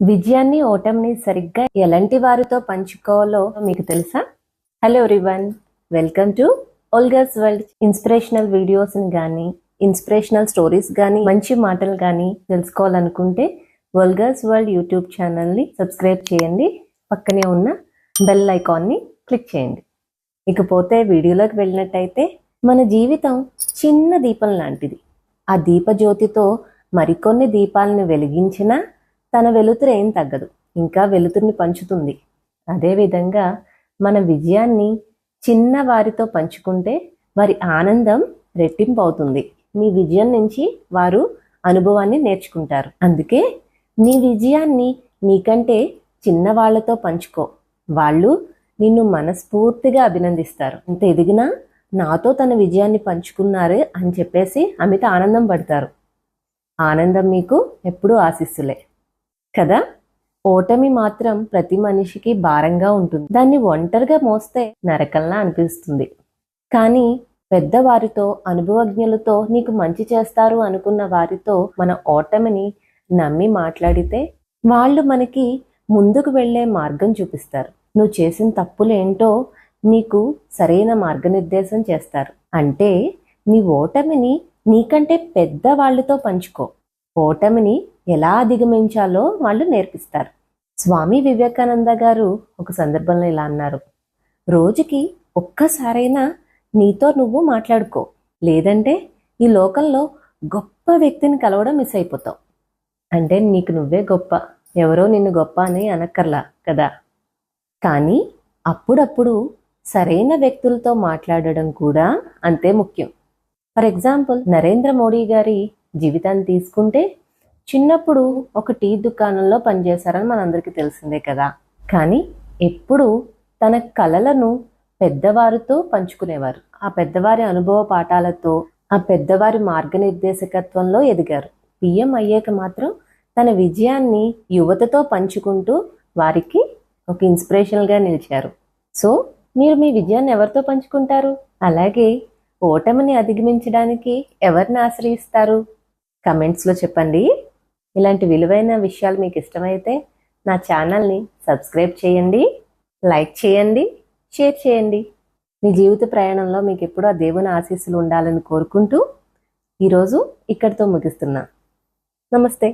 విజయాన్ని ఓటమిని సరిగ్గా ఎలాంటి వారితో పంచుకోవాలో మీకు తెలుసా? Hello everyone welcome to vloggers world inspirational వీడియోస్ని కానీ ఇన్స్పిరేషనల్ స్టోరీస్ కానీ మంచి మాటలు కానీ తెలుసుకోవాలనుకుంటే ఓల్గర్స్ వరల్డ్ యూట్యూబ్ ఛానల్ని సబ్స్క్రైబ్ చేయండి. పక్కనే ఉన్న బెల్ ఐకాన్ని క్లిక్ చేయండి. ఇకపోతే వీడియోలోకి వెళ్ళినట్టయితే మన జీవితం చిన్న దీపం లాంటిది. ఆ దీపజ్యోతితో మరికొన్ని దీపాలను వెలిగించినా తన వెలుతురు ఏం తగ్గదు. ఇంకా వెలుతురిని పంచుతుంది. అదేవిధంగా మన విజయాన్ని చిన్న వారితో పంచుకుంటే వారి ఆనందం రెట్టింపు అవుతుంది మీ విజయం నుంచి వారు అనుభవాన్ని నేర్చుకుంటారు. అందుకే నీ విజయాన్ని నీకంటే చిన్న వాళ్ళతో పంచుకో. వాళ్ళు నిన్ను మనస్ఫూర్తిగా అభినందిస్తారు. ఇంత ఎదిగినా నాతో తన విజయాన్ని పంచుకున్నారు అని చెప్పేసి అమిత ఆనందం పడతారు. ఆనందం మీకు ఎప్పుడూ ఆశిస్సులే. కదా? ఓటమి మాత్రం ప్రతి మనిషికి భారంగా ఉంటుంది. దాన్ని ఒంటరిగా మోస్తే నరకంలా అనిపిస్తుంది. కానీ పెద్దవారితో అనుభవజ్ఞులతో నీకు మంచి చేస్తారు అనుకున్న వారితో మన ఓటమిని నమ్మి మాట్లాడితే వాళ్ళు మనకి ముందుకు వెళ్ళే మార్గం చూపిస్తారు. నువ్వు చేసిన తప్పులేంటో నీకు సరైన మార్గనిర్దేశం చేస్తారు. అంటే నీ ఓటమిని నీకంటే పెద్ద వాళ్ళతో పంచుకో. ఓటమిని ఎలా అధిగమించాలో వాళ్ళు నేర్పిస్తారు. స్వామి వివేకానంద గారు ఒక సందర్భంలో ఇలా అన్నారు. రోజుకి ఒక్కసారైనా నీతో నువ్వు మాట్లాడుకో. లేదంటే ఈ లోకంలో గొప్ప వ్యక్తిని కలవడం మిస్ అయిపోతావు. అంటే నీకు నువ్వే గొప్ప. ఎవరో నిన్ను గొప్ప అని అనక్కర్లా కదా? కానీ అప్పుడప్పుడు సరైన వ్యక్తులతో మాట్లాడడం కూడా అంతే ముఖ్యం. ఫర్ ఎగ్జాంపుల్ నరేంద్ర మోడీ గారి జీవితాన్ని తీసుకుంటే చిన్నప్పుడు ఒక టీ దుకాణంలో పనిచేశారని మనందరికీ తెలిసిందే కదా. కానీ ఎప్పుడు తన కలలను పెద్దవారితో పంచుకునేవారు. ఆ పెద్దవారి అనుభవ పాఠాలతో ఆ పెద్దవారి మార్గనిర్దేశకత్వంలో ఎదిగారు. పిఎం అయ్యాక మాత్రం తన విజయాన్ని యువతతో పంచుకుంటూ వారికి ఒక ఇన్స్పిరేషన్గా నిలిచారు. సో మీరు మీ విజయాన్ని ఎవరితో పంచుకుంటారు? అలాగే ఓటమిని అధిగమించడానికి ఎవరిని ఆశ్రయిస్తారు? కమెంట్స్లో చెప్పండి. ఇలాంటి విలువైన విషయాలు మీకు ఇష్టమైతే నా ఛానల్ని సబ్స్క్రైబ్ చేయండి లైక్ చేయండి షేర్ చేయండి. మీ జీవిత ప్రయాణంలో మీకు ఎప్పుడూ ఆ దేవుని ఆశీస్సులు ఉండాలని కోరుకుంటూ ఈరోజు ఇక్కడితో ముగిస్తున్నా. నమస్తే.